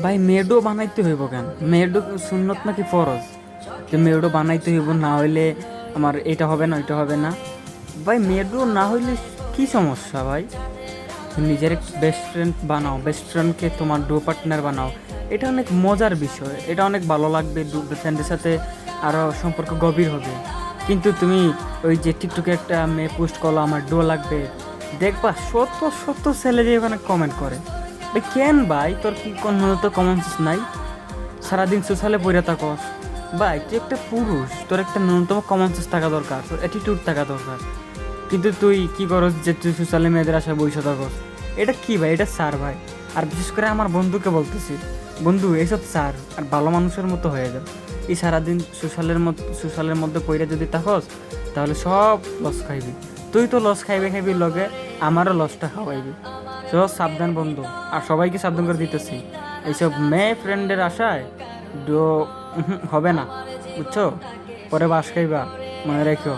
ভাই মেডো বানাইতে হইব কেন? মেডো সুন্নত নাকি ফরজ? যে মেডো বানাইতে হইব না হইলে আমার এটা হবে না, ওইটা হবে না। ভাই মেডো না হইলে কি সমস্যা ভাই? নিজের বেস্ট ফ্রেন্ড বানাও বেস্ট ফ্রেন্ডকে তোমার ডো পার্টনার বানাও। এটা অনেক মজার বিষয়, এটা অনেক ভালো লাগবে ডু ফ্রেন্ডের সাথে আরও সম্পর্ক গভীর হবে। কিন্তু তুমি ওই যে টিকটকে একটা মেয়ে পোস্ট করল, আমার ডো লাগবে। দেখবা, শত শত ছেলে যে ওখানে কমেন্ট করে। কেন ভাই? তোর কি কোনো তো কমন সেন্স নাই? সারাদিন সোশ্যালে পড়ে থাকস। ভাই, তুই একটা পুরুষ, তোর একটা ন্যূনতম কমন সেন্স থাকা দরকার, তোর অ্যাটিটিউড থাকা দরকার। কিন্তু তুই কি করস যে তুই সোশ্যালে মেয়েদের আশায় বসে থাকস? এটা কি ভাই? এটা স্যার ভাই। আর বিশেষ করে আমার বন্ধুকে বলতেছি, বন্ধু এইসব স্যার, আর ভালো মানুষের মতো হয়ে যাও এই সারাদিন সোশ্যালের মধ্যে সোশ্যালের মধ্যে পইরা যদি থাকস, তাহলে সব লস খাইবি। তুই তো লস খাইবে খাইবি লগে আমারও লসটা খাওয়াইবি। সব সাবধান বন্ধু, আর সবাইকে সাবধান করে দিতেছি। এইসব মেয়ে ফ্রেন্ডের আশায় হবে না, বুঝছ? পরে বাস খাইবা, মনে রেখো।